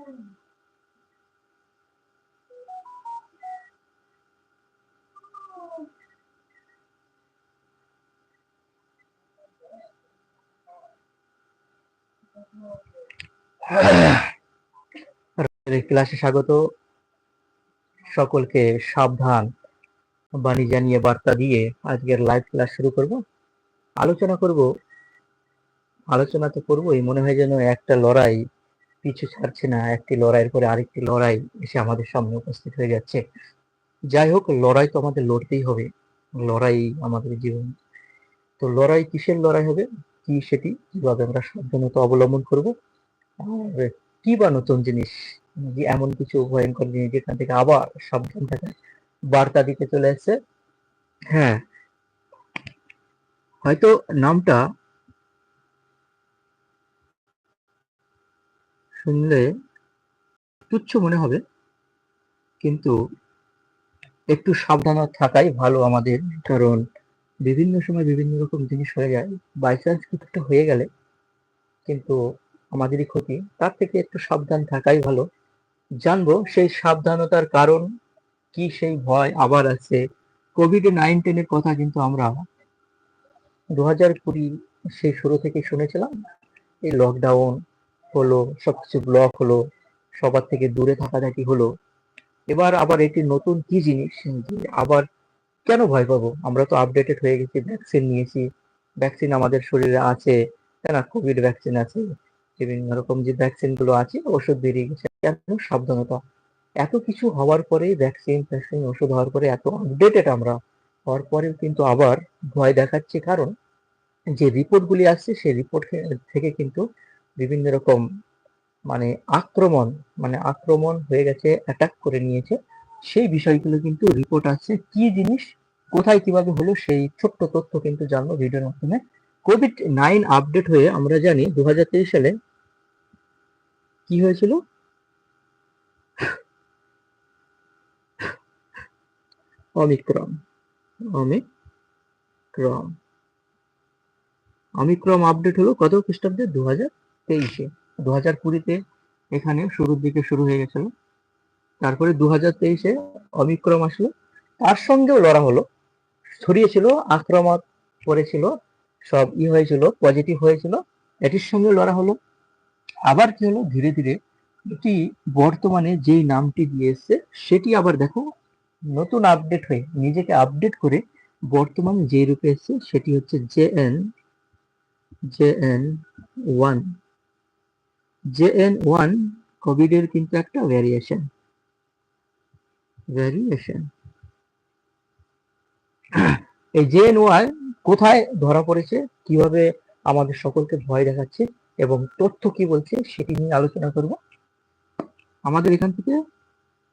ক্লাসে স্বাগত। সকলকে সাবধান বাণী জানিয়ে বার্তা দিয়ে আজকের লাইভ ক্লাস শুরু করব। আলোচনা করব, আলোচনা তো করবোই, মনে হয় যেন একটা লড়াই পিছু ছাড়ছে না, একটি লড়াইয়ের পরে আরেকটি লড়াই এসে আমাদের সামনে উপস্থিত হয়ে যাচ্ছে। যাই হোক, লড়াই তো আমাদের লড়তেই হবে, লড়াই আমাদের জীবন। তো লড়াই কিসের লড়াই হবে? কি সেটি কীভাবে আমরা সাবধানতা অবলম্বন করব? আর কি বা নতুন জিনিস? যে এমন কিছু ভয়ঙ্কর জিনিস যেখান থেকে আবার সাবধান থাকা বার্তা দিতে চলে এসছে হ্যাঁ হয়তো নামটা শুনলে তুচ্ছ মনে হবে, কিন্তু একটু সাবধান থাকাই ভালো আমাদের, কারণ বিভিন্ন সময় বিভিন্ন রকম জিনিস হয়ে যায়। বাই চান্স কিছুটা হয়ে গেলে কিন্তু আমাদেরই ক্ষতি, তার থেকে একটু সাবধান থাকাই ভালো। জানব সেই সাবধানতার কারণ কি, সেই ভয় আবার আছে। কোভিড নাইন্টিনের কথা কিন্তু আমরা দু হাজার কুড়ি, সেই শুরু থেকে শুনেছিলাম, এই লকডাউন হলো, সবকিছু ব্লক হলো, সবার থেকে দূরে থাকাথাকি হলো। এবার আবার এটি নতুন কি জিনিস আবার কেন ভয় পাবো? আমরা তো আপডেটেড হয়ে গেছি ভ্যাকসিন নিয়েছি ভ্যাকসিন আমাদের শরীরে আছে, তাই না? কোভিড ভ্যাকসিন আছে, বিভিন্ন রকম যে ভ্যাকসিনগুলো আছে, ওষুধ বেরিয়ে গেছে কেন সাবধানতা। এত কিছু হওয়ার পরে ভ্যাকসিন ভ্যাকসিন ওষুধ হওয়ার পরে এত আপডেটেড আমরা। হওয়ার পরেও কিন্তু আবার ভয় দেখাচ্ছে কারণ, যে রিপোর্টগুলি আসছে, সেই রিপোর্ট থেকে কিন্তু বিভিন্ন রকম মানে আক্রমণ মানে আক্রমণ হয়ে গেছে অ্যাটাক করে নিয়েছে। সেই বিষয়গুলো কিন্তু রিপোর্ট আসছে কি জিনিস, কোথায় কীভাবে হলো, সেই ছোট্ট তথ্য কিন্তু জানব ভিডিওর মাধ্যমে। কোভিড নাইন আপডেট হয়ে আমরা জানি দু হাজার তেইশ সালে কি হয়েছিল? অমিক্রম অমিক্রম অমিক্রম আপডেট হলো কত খ্রিস্টাব্দে? দু হাজার তেইশে। দু হাজার কুড়িতে এখানে শুরুর দিকে শুরু হয়ে গেছিল। তারপরে দু হাজার তেইশে অমিক্রম আসলো। তার সঙ্গেও লড়া হলো। ছড়িয়েছিল, আক্রমণ করেছিল, সব ই হয়েছিল পজিটিভ হয়েছিল, এটির সঙ্গে লড়া হলো। আবার কি হলো? ধীরে ধীরে এটি বর্তমানে যেই নামটি দিয়ে এসছে, সেটি আবার দেখো, নতুন আপডেট হয়ে, নিজেকে আপডেট করে বর্তমানে যে রূপে এসছে, সেটি হচ্ছে J N J N one. J N one Covid এর কিন্তু একটা ভ্যারিয়েশন ভ্যারিয়েশন এই জে এন ওয়ান কোথায় ধরা পড়েছে? কীভাবে আমাদের সকলকে ভয় দেখাচ্ছে এবং তথ্য কি বলছে সেটি নিয়ে আলোচনা করব। আমাদের এখান থেকে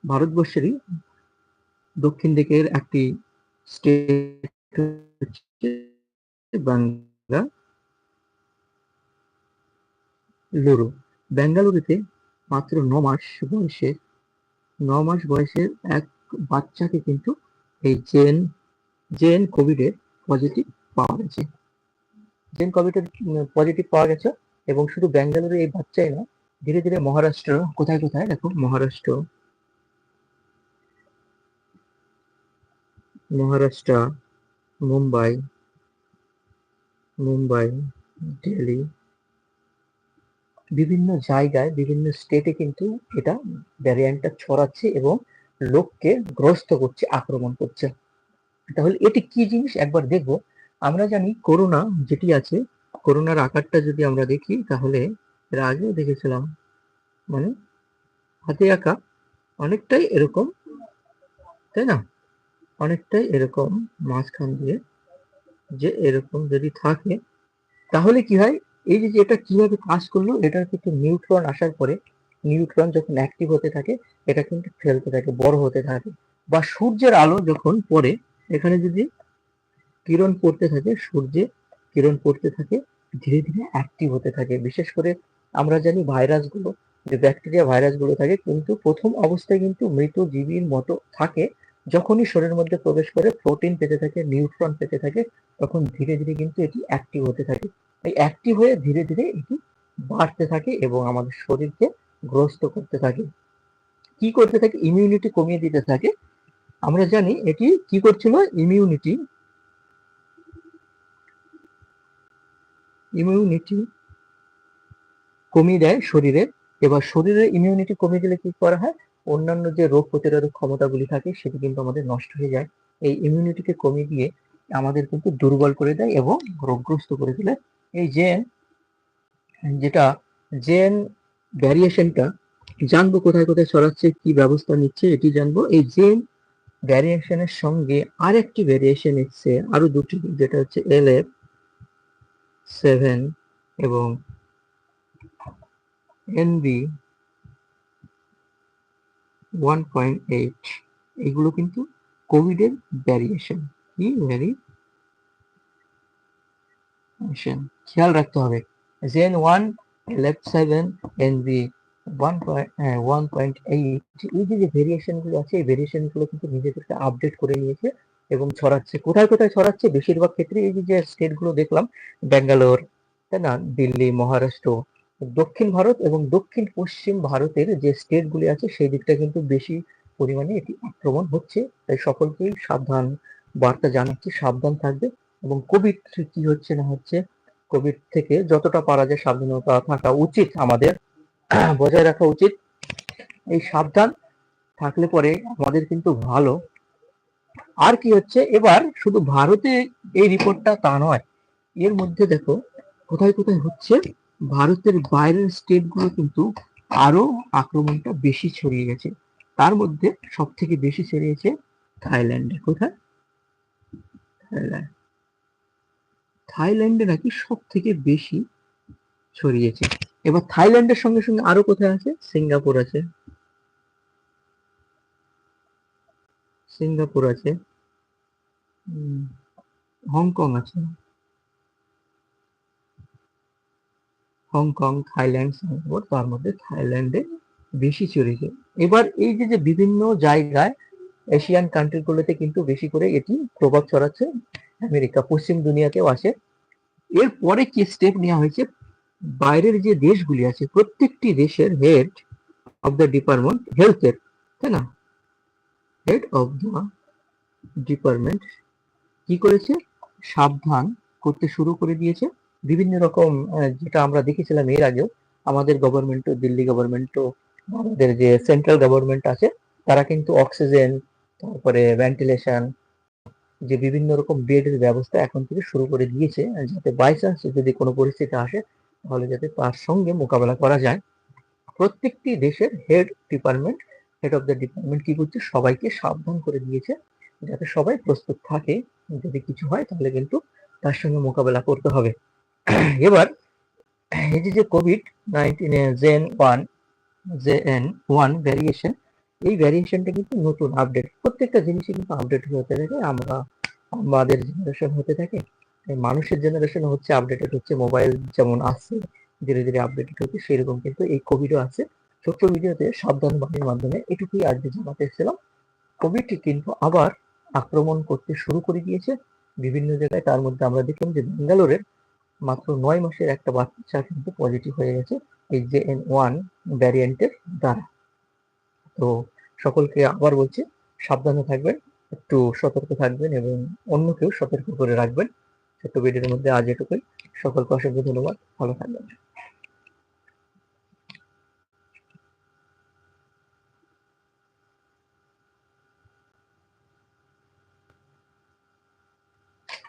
ভারতবর্ষেরই দক্ষিণ দিকের একটি স্টেট বাংলা। লুরু। বেঙ্গালুরুতে মাত্র ন মাস বয়সে ন মাস বয়সের এক বাচ্চাকে কিন্তু এই জেন জেন কোভিডের পজিটিভ পাওয়া গেছে। জেন কোভিডের পজিটিভ পাওয়া গেছে এবং শুধু বেঙ্গালুরু এই বাচ্চাই না ধীরে ধীরে মহারাষ্ট্র, কোথায় কোথায়? দেখো, মহারাষ্ট্র। মহারাষ্ট্র, মুম্বাই মুম্বাই, দিল্লি। বিভিন্ন জায়গায়, বিভিন্ন স্টেটে কিন্তু এটা ভ্যারিয়েন্টটা ছড়াচ্ছে এবং লোককে গ্রস্ত করছে, আক্রমণ করছে। তাহলে এটি কি জিনিস? একবার দেখব। আমরা জানি করোনা যেটি আছে, করোনার আকারটা যদি আমরা দেখি, তাহলে এর আগেও দেখেছিলাম। মানে হাতে আঁকা অনেকটাই এরকম, তাই না? অনেকটাই এরকম মাঝখান দিয়ে যে এরকম যদি থাকে, তাহলে কি হয়? এই যে এটা কীভাবে কাজ করল, এটার কিন্তু নিউট্রন আসার পরে নিউট্রন যখন অ্যাক্টিভ হতে থাকে, এটা কিন্তু ফেলতে থাকে, বড় হতে থাকে। বা সূর্যের আলো যখন পড়ে, এখানে যদি কিরণ পড়তে থাকে, সূর্যে কিরণ পড়তে থাকে, ধীরে ধীরে অ্যাক্টিভ হতে থাকে। বিশেষ করে আমরা জানি ভাইরাসগুলো, যে ব্যাকটেরিয়া ভাইরাসগুলো থাকে, কিন্তু প্রথম অবস্থায় কিন্তু মৃত জীবীর মতো থাকে। যখনই শরীরের মধ্যে প্রবেশ করে প্রোটিন পেতে থাকে নিউট্রন পেতে থাকে, তখন ধীরে ধীরে কিন্তু এটি অ্যাক্টিভ হতে থাকে। অ্যাক্টিভ হয়ে ধীরে ধীরে এটি বাড়তে থাকে এবং আমাদের শরীরকে গ্রস্ত করতে থাকে। কি করতে থাকে? ইমিউনিটি কমিয়ে দিতে থাকে। আমরা জানি এটি কি করছিল? ইমিউনিটি ইমিউনিটি কমিয়ে দেয় শরীরের এবার শরীরের ইমিউনিটি কমে গেলে কি করা হয়? অন্যান্য যে রোগ প্রতিরোধক ক্ষমতাগুলি থাকে, সেটি কিন্তু আমাদের নষ্ট হয়ে যায়। এই ইমিউনিটিকে কমিয়ে দিয়ে আমাদের কিন্তু দুর্বল করে দেয় এবং রোগগ্রস্ত করে তোলে। এই যে যেটা জেন ভ্যারিয়েশনটা জানব কোথায় কোথায় ছড়াচ্ছে, কি ব্যবস্থা নিচ্ছে, এটি জানব। এই জেন ভ্যারিয়েশনের সঙ্গে আরেকটি ভ্যারিয়েশন এসছে, আরও দুটি, যেটা হচ্ছে এল এফ সেভেন এবং এনবি ওয়ান পয়েন্ট এইট এগুলো কিন্তু কোভিডের ভ্যারিয়েশন কি? ভ্যারিয়েশন খেয়াল রাখতে হবে। JN one LF seven NB one point one point eight এই যে যে ভেরিয়েশনগুলো আছে, এই ভেরিয়েশনগুলো কিন্তু নিজেদেরকে আপডেট করে নিয়েছে এবং ছড়াচ্ছে। কোথায় কোথায় ছড়াচ্ছে? বেশিরভাগ ক্ষেত্রে এই যে স্টেটগুলো দেখলাম, ব্যাঙ্গালোর, তাই না? দিল্লি, মহারাষ্ট্র, দক্ষিণ ভারত এবং দক্ষিণ পশ্চিম ভারতের যে স্টেটগুলি আছে, সেই দিকটা কিন্তু বেশি পরিমাণে এটি আক্রমণ হচ্ছে। তাই সকলকেই সাবধান, বার্তা জানাচ্ছি, সাবধান থাকবে। এবং কোভিড কি হচ্ছে না হচ্ছে কোভিড থেকে যতটা পারা যায় সাবধানতা থাকা উচিত আমাদের, বজায় রাখা উচিত। এই সাবধান থাকলে পরে আমাদের কিন্তু ভালো। আর কি হচ্ছে, এবার শুধু ভারতে এই রিপোর্টটা তা নয়, এর মধ্যে দেখো কোথায় কোথায় হচ্ছে, ভারতের বাইরের স্টেটগুলো কিন্তু আরও আক্রমণটা বেশি ছড়িয়ে গেছে। তার মধ্যে সব থেকে বেশি ছড়িয়েছে থাইল্যান্ডে। কোথায়? থাইল্যান্ড। থাইল্যান্ডে নাকি সব থেকে বেশি ছড়িয়েছে? এবার থাইল্যান্ডের সঙ্গে সঙ্গে আরও কোথায় আছে? সিঙ্গাপুর আছে। সিঙ্গাপুর আছে। হংকং আছে। হংকং, থাইল্যান্ড, সিঙ্গাপুর, তার মধ্যে থাইল্যান্ডে বেশি ছড়িয়েছে। এবার এই যে যে বিভিন্ন জায়গায় এশিয়ান কান্ট্রিগুলোতে কিন্তু বেশি করে এটি প্রভাব ছড়াচ্ছে। আমেরিকা, পশ্চিম দুনিয়াতেও আসে। এরপরে কি স্টেপ নেওয়া হয়েছে? বাইরের যে দেশগুলি আছে, প্রত্যেকটি দেশের হেড অফ দ্য ডিপার্টমেন্ট হেলথের তাই না? হেড অফ দ্য ডিপার্টমেন্ট কি করেছে? সাবধান করতে শুরু করে দিয়েছে। বিভিন্ন রকম যেটা আমরা দেখেছিলাম এর আগেও, আমাদের গভর্নমেন্টও দিল্লি গভর্নমেন্টও আমাদের যে সেন্ট্রাল গভর্নমেন্ট আছে, তারা কিন্তু অক্সিজেন তারপরে ভেন্টিলেশন যে বিভিন্ন রকম বেডের ব্যবস্থা এখন থেকে শুরু করে দিয়েছে, যাতে বাই চান্স যদি কোনো পরিস্থিতি আসে, তাহলে যাতে তার সঙ্গে মোকাবেলা করা যায়। প্রত্যেকটি দেশের head department head of the department কি করছে? সবাইকে সাবধান করে দিয়েছে, যাতে সবাই প্রস্তুত থাকে। যদি কিছু হয়, তাহলে কিন্তু তার সঙ্গে মোকাবেলা করতে হবে। এবার, এই যে Covid nineteen JN one JN one variation এই ভ্যারিয়েশনটা কিন্তু নতুন আপডেট প্রত্যেকটা জিনিসই কিন্তু আপডেট হতে থাকে। আমরা, আমাদের জেনারেশন হতে থাকে। মানুষের জেনারেশন হচ্ছে আপডেটেড হচ্ছে মোবাইল যেমন আসছে ধীরে ধীরে আপডেটেড হচ্ছে, সেরকম কিন্তু এই কোভিডও আছে। ছোট্ট ভিডিওতে সাবধান বাণীর মাধ্যমে এটুকুই আজকে জানাতে এসেছিলাম। কোভিড কিন্তু আবার আক্রমণ করতে শুরু করে দিয়েছে। বিভিন্ন জায়গায় তার মধ্যে আমরা দেখলাম যে বেঙ্গালোরের মাত্র নয় মাসের একটা বাচ্চা কিন্তু পজিটিভ হয়ে গেছে। এই জে এন ওয়ান ভ্যারিয়েন্টের দ্বারা। তো সকলকে আবার বলছি, সাবধানে থাকবেন, একটু সতর্ক থাকবেন এবং অন্যকেও সতর্ক করে রাখবেন। ছোট্ট ভিডিওর মধ্যে আজ এটুকুই। সকলকে অসংখ্য ধন্যবাদ। ভালো থাকবেন।